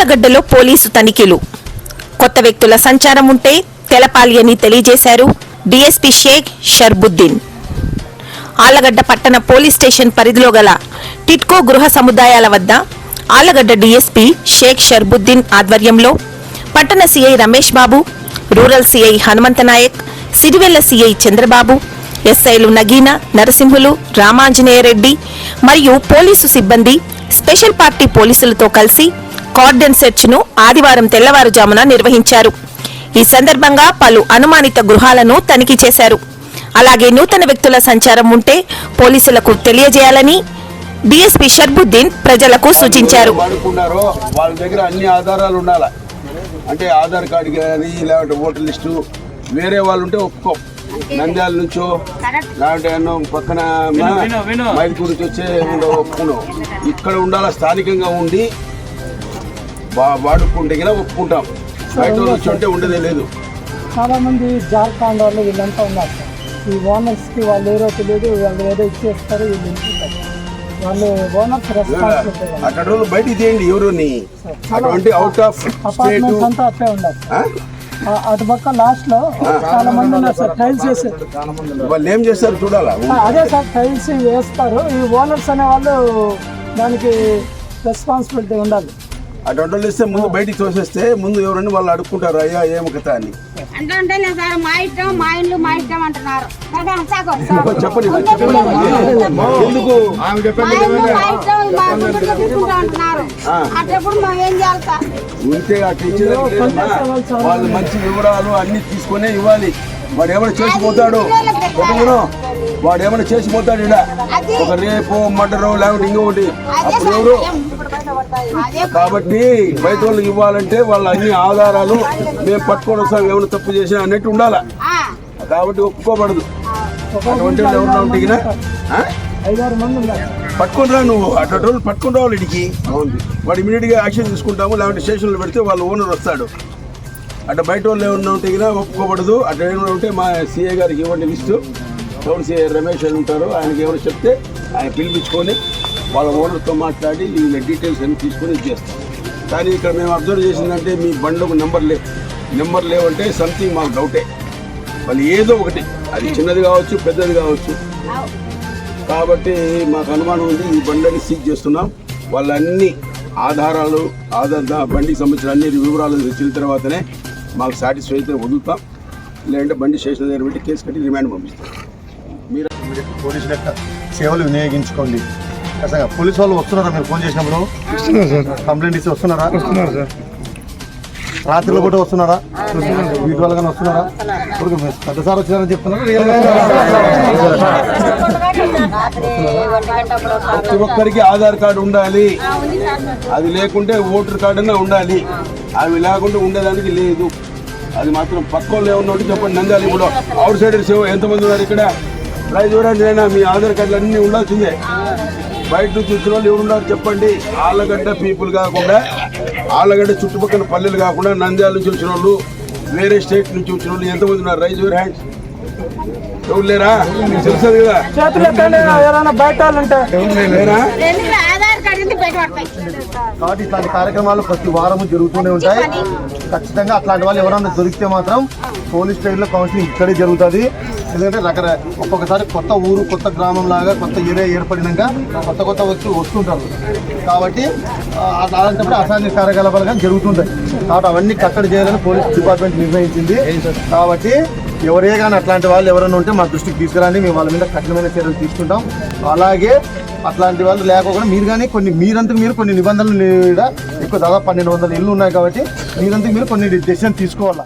ఆలగడ్డలో police తనిఖీలు. కొత్త వ్యక్తుల సంచారం ఉంటే తెలపాలి అని తెలియజేశారు డిఎస్పీ షేక్ షర్బుద్దీన్. ఆలగడ్డ పట్టణ పోలీస్ స్టేషన్ పరిధిలో గల టిట్కో గృహ సముదాయాల వద్ద ఆలగడ్డ డిఎస్పీ షేక్ షర్బుద్దీన్ ఆధ్వర్యంలో పట్టణ CI Ramesh Babu rural CI Hanumantha Naik Sirivella CI Chandrababu ఎస్ఐలు నగీనా నరసింహులు రామాంజనేయ రెడ్డి మరియు పోలీసు సిబ్బంది స్పెషల్ పార్టీ పోలీసులతో కలిసి కార్డన్ సెర్చ్ను ఆదివారం తెల్లవారుజామున నిర్వహించారు. ఈ సందర్భంగా పలు అనుమానిత గృహాలను తనిఖీ చేశారు. అలాగే నూతన వ్యక్తుల సంచారం ఉంటే పోలీసులకు తెలియజేయాలని డీఎస్పీ షర్బుద్దీన్ ప్రజలకు సూచించారు. వాళ్ళ దగ్గర అన్ని ఆధారాలు ఉండాలి? అంటే ఆధార్ కార్డు కానీ లేకపోతే ఓటర్ లిస్టు వేరే వాళ్ళు ఉంటే ఒప్పుకో. నంద్యాల నుంచో ఎన్నో పక్కన మైదుకూరు నుంచి వచ్చే ఉండో ఒప్పుకున్నాం ఇక్కడ ఉండాలి స్థానికంగా ఉండి వాడుకుంటే ఒప్పుకుంటాం. బయట ఉంటే ఉండేదే లేదు. చాలా మంది జార్ఖండ్ వాళ్ళు వీళ్ళంతా ఉన్నారు. సార్ ఈ ఓనర్స్కి వాళ్ళు ఏదో తెలియదు వాళ్ళు ఏదో ఇచ్చేస్తారు వీళ్ళు వాళ్ళు ఓనర్స్ రెస్పాన్సిబిలిటీ. అక్కడ బయటికి తీయండి ఎవరుని? అటువంటి అవుట్ ఆఫ్ అపార్ట్మెంట్స్ అంతా అట్లే ఆ- అటు పక్క లాస్ట్లో చాలా మంది ఉన్నారు సార్ టైల్స్ వేసి వాళ్ళు ఏం చేస్తారు చూడాలా? అదే సార్ టైల్స్ వేస్తారు. ఈ ఓనర్స్ అనే వాళ్ళు దానికి రెస్పాన్సిబిలిటీ ఉండాలి. అటువంటి వాళ్ళు ఇస్తే ముందు బయటికి తోసేస్తే ముందు ఎవరని వాళ్ళు అడుక్కుంటారు అయ్యా ఏం కథ అని. అంటే అంటే లేదు సార్ మా ఇష్టం మా ఇల్లు మా ఇష్టం అంటున్నారు. కదా, సాకు, సాకు. చెప్పండి ఎందుకు? ఉంటే అట్లా. వాళ్ళు మంచి వివరాలు అన్ని తీసుకునే ఇవ్వాలి. వాడు ఏమైనా చేసిపోతాడు. వాడు ఏమైనా చేసిపోతాడు ఇలా ఒక రేపు మర్డరు లేకపోతే ఇంకొకటి. అప్పుడు ఎవరు? కాబట్టి బయట వాళ్ళకి ఇవ్వాలంటే వాళ్ళ అన్ని ఆధారాలు మేము పట్టుకొని వస్తాం ఏమైనా తప్పు చేసినా అన్నట్టు ఉండాలా? ఆ, కాబట్టి ఒప్పుకోబడదు అటువంటి ఎవరన్నా ఉంటే సార్. పట్టుకుని రా నువ్వు. అటువంటి వాళ్ళు పట్టుకుని రావాలి ఇడికి. వాడు ఇమీడియట్గా యాక్షన్ తీసుకుంటాము లేకపోతే స్టేషన్లో పెడితే వాళ్ళ ఓనర్ వస్తాడు. అట్లా బయట వాళ్ళు ఏమన్నా ఉంటే కదా ఒప్పుకోబడదు అట్లా ఏమైనా ఉంటే మా సీఏ గారికి ఇవ్వండి లిస్టు. టౌన్ సీఏ రమేష్ అని ఉంటారు. ఆయనకి ఎవరు చెప్తే ఆయన పిలిపించుకొని వాళ్ళ ఓనర్తో మాట్లాడి వీళ్ళ డీటెయిల్స్ అన్ని తీసుకొని ఇచ్చేస్తాం కానీ ఇక్కడ మేము అబ్జర్వ్ చేసిందంటే మీ బండ్లకు నెంబర్ లే నెంబర్ లేవంటే సంథింగ్ మాకు డౌటే. వాళ్ళు ఏదో ఒకటి. అది చిన్నది కావచ్చు పెద్దది కావచ్చు. కాబట్టి మాకు అనుమానం ఉంది ఈ బండిని సీజ్ చేస్తున్నాం. వాళ్ళన్నీ ఆధారాలు ఆధార్ బండికి సంబంధించిన అన్ని వివరాలు తెచ్చిన తర్వాతనే మాకు సాటిస్ఫై అయితే వదులుతాం. లేదంటే బండి స్టేషన్ దగ్గర పెట్టి కేసు కట్టి రిమాండ్ పంపిస్తాం. మీరు పోలీసుల యొక్క సేవలు వినియోగించుకోండి. ఖచ్చితంగా పోలీసు వాళ్ళు వస్తున్నారా? మీరు ఫోన్ చేసినప్పుడు? కంప్లైంట్ ఇస్తే వస్తున్నారా? వస్తున్నారు సార్. రాత్రిలో కూడా వస్తున్నారా? వీటి వల్ల కానీ వస్తున్నారా? ఇప్పుడు మీరు పెద్ద సార్ వచ్చారని చెప్తున్నారు ప్రతి ఒక్కరికి ఆధార్ కార్డు ఉండాలి. అది లేకుంటే ఓటర్ కార్డు అన్నా ఉండాలి. అవి లేకుంటే ఉండేదానికి లేదు. అది మాత్రం పక్క వాళ్ళు ఏమన్నా ఉంటే చెప్పండి నంద్యాల ఇప్పుడు. అవుట్ సైడర్స్ ఎంతమంది ఉన్నారు ఇక్కడ? ప్రైజ్ చూడండి అయినా మీ ఆధార్ కార్డులు అన్నీ ఉండాల్సిందే. బయట నుంచి వచ్చిన వాళ్ళు ఎవరు ఉన్నారు చెప్పండి? ఆళ్ళగడ్డ పీపుల్ కాకుండా ఆళ్ళగడ్డ చుట్టుపక్కల పల్లెలు కాకుండా నంద్యాల నుంచి వచ్చిన వాళ్ళు వేరే స్టేట్ నుంచి వచ్చిన వాళ్ళు ఎంతమంది ఉన్నారు? Raise your hands. ఎవరు లేరా? మీకు తెలుస్తుంది కదా? కాబట్టి ఇట్లాంటి కార్యక్రమాలు ప్రతి వారము జరుగుతూనే ఉంటాయి. ఖచ్చితంగా అట్లాంటి వాళ్ళు ఎవరైనా దొరికితే మాత్రం పోలీస్ స్టేషన్లో కౌన్సిలింగ్ ఇక్కడే జరుగుతుంది. ఎందుకంటే రకర ఒక్కొక్కసారి కొత్త ఊరు కొత్త గ్రామం లాగా కొత్త ఏరియా ఏర్పడినాక కొత్త కొత్త వచ్చి వస్తుంటారు. కాబట్టి అలాంటప్పుడు అసాంఘిక కార్యకలాపాలు కానీ జరుగుతుంటాయి. కాబట్టి అవన్నీ కట్టడి చేయాలని పోలీస్ డిపార్ట్మెంట్ నిర్ణయించింది. కాబట్టి ఎవరే కానీ అట్లాంటి వాళ్ళు ఎవరైనా ఉంటే మా దృష్టికి తీసుకురండి. మేము వాళ్ళ మీద కఠినమైన చర్యలు తీసుకుంటాం. అలాగే అట్లాంటి వాళ్ళు లేకపోకుండా మీరు కానీ కొన్ని మీరంతా మీరు కొన్ని నిబంధనలు కూడా ఎక్కువ దాదాపు పన్నెండు వందల ఇల్లు ఉన్నాయి కాబట్టి మీరంతా మీరు కొన్ని డెసిషన్ తీసుకోవాలా?